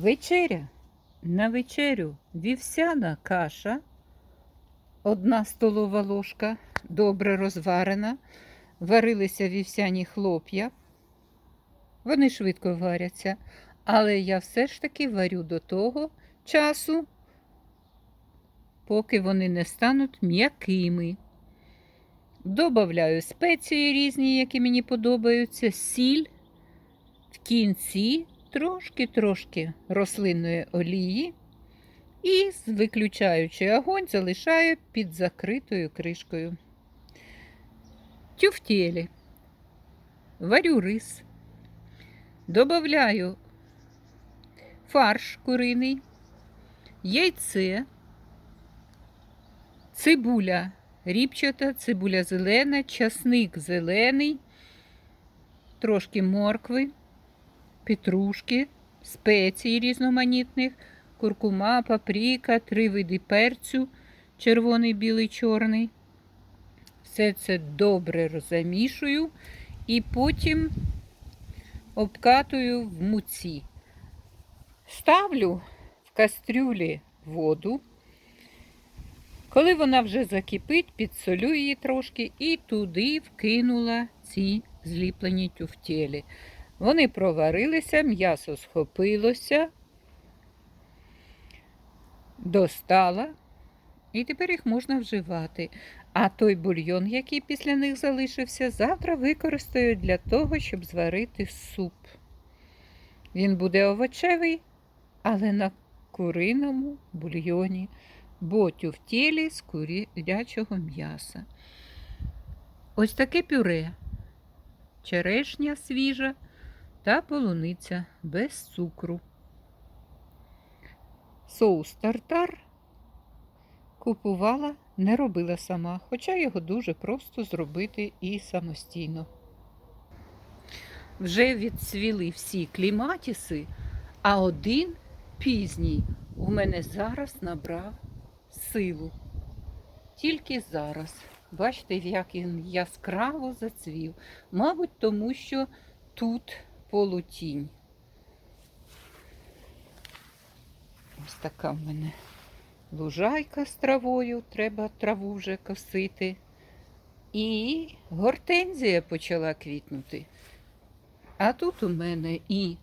Вечеря. На вечерю вівсяна каша, одна столова ложка, добре розварена. Варилися вівсяні хлоп'я. Вони швидко варяться, але я все ж таки варю до того часу, поки вони не стануть м'якими. Добавляю спеції різні, які мені подобаються, сіль. В кінці трошки-трошки рослинної олії і, виключаючи огонь, залишаю під закритою кришкою. Тюфтєлі. Варю рис. Добавляю фарш куриний, яйце, цибуля ріпчата, цибуля зелена, часник зелений, трошки моркви, петрушки, спецій різноманітних, куркума, паприка, три види перцю, червоний, білий, чорний. Все це добре розмішую і потім обкатую в муці. Ставлю в кастрюлі воду. Коли вона вже закипить, підсолю її трошки і туди вкинула ці зліплені тюфтєлі. Вони проварилися, м'ясо схопилося, достала, і тепер їх можна вживати. А той бульйон, який після них залишився, завтра використаю для того, щоб зварити суп. Він буде овочевий, але на куриному бульйоні, бо тюфтєлі з курячого м'яса. Ось таке пюре, черешня свіжа та полуниця без цукру. Соус тартар купувала, не робила сама, хоча його дуже просто зробити і самостійно. Вже відцвіли всі кліматіси, а один пізній у мене зараз набрав силу. Тільки зараз. Бачите, як він яскраво зацвів. Мабуть, тому що тут полутінь. Ось така в мене лужайка з травою, треба траву вже косити. І гортензія почала квітнути. А тут у мене і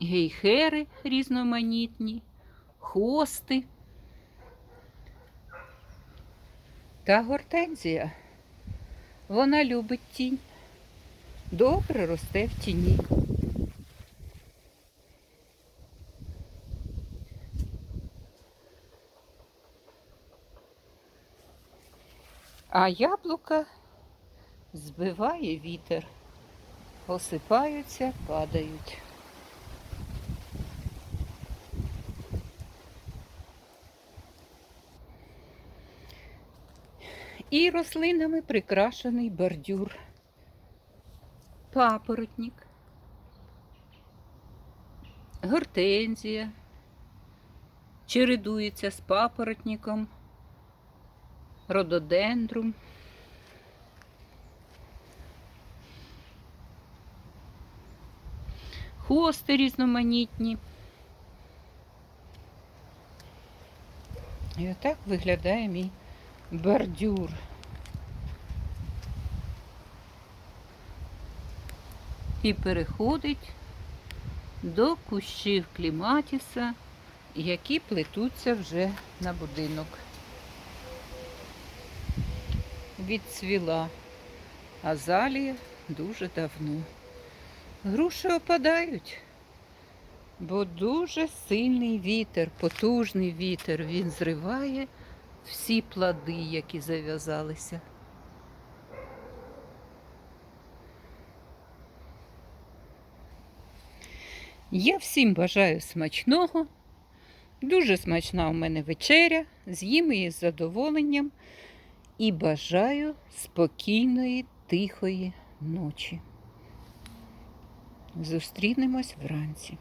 гейхери різноманітні, хости та гортензія. Вона любить тінь. Добре росте в тіні. А яблука збиває вітер, осипаються, падають. І рослинами прикрашений бордюр. Папоротник, гортензія, чередується з папоротником, рододендрум. Хости різноманітні. І отак виглядає мій бордюр. І переходить до кущів кліматіса, які плетуться вже на будинок. Відцвіла азалія дуже давно. Груші опадають, бо дуже сильний вітер, потужний вітер. Він зриває всі плоди, які зав'язалися. Я всім бажаю смачного. Дуже смачна у мене вечеря. З'їм її з задоволенням і бажаю спокійної, тихої ночі. Зустрінемось вранці.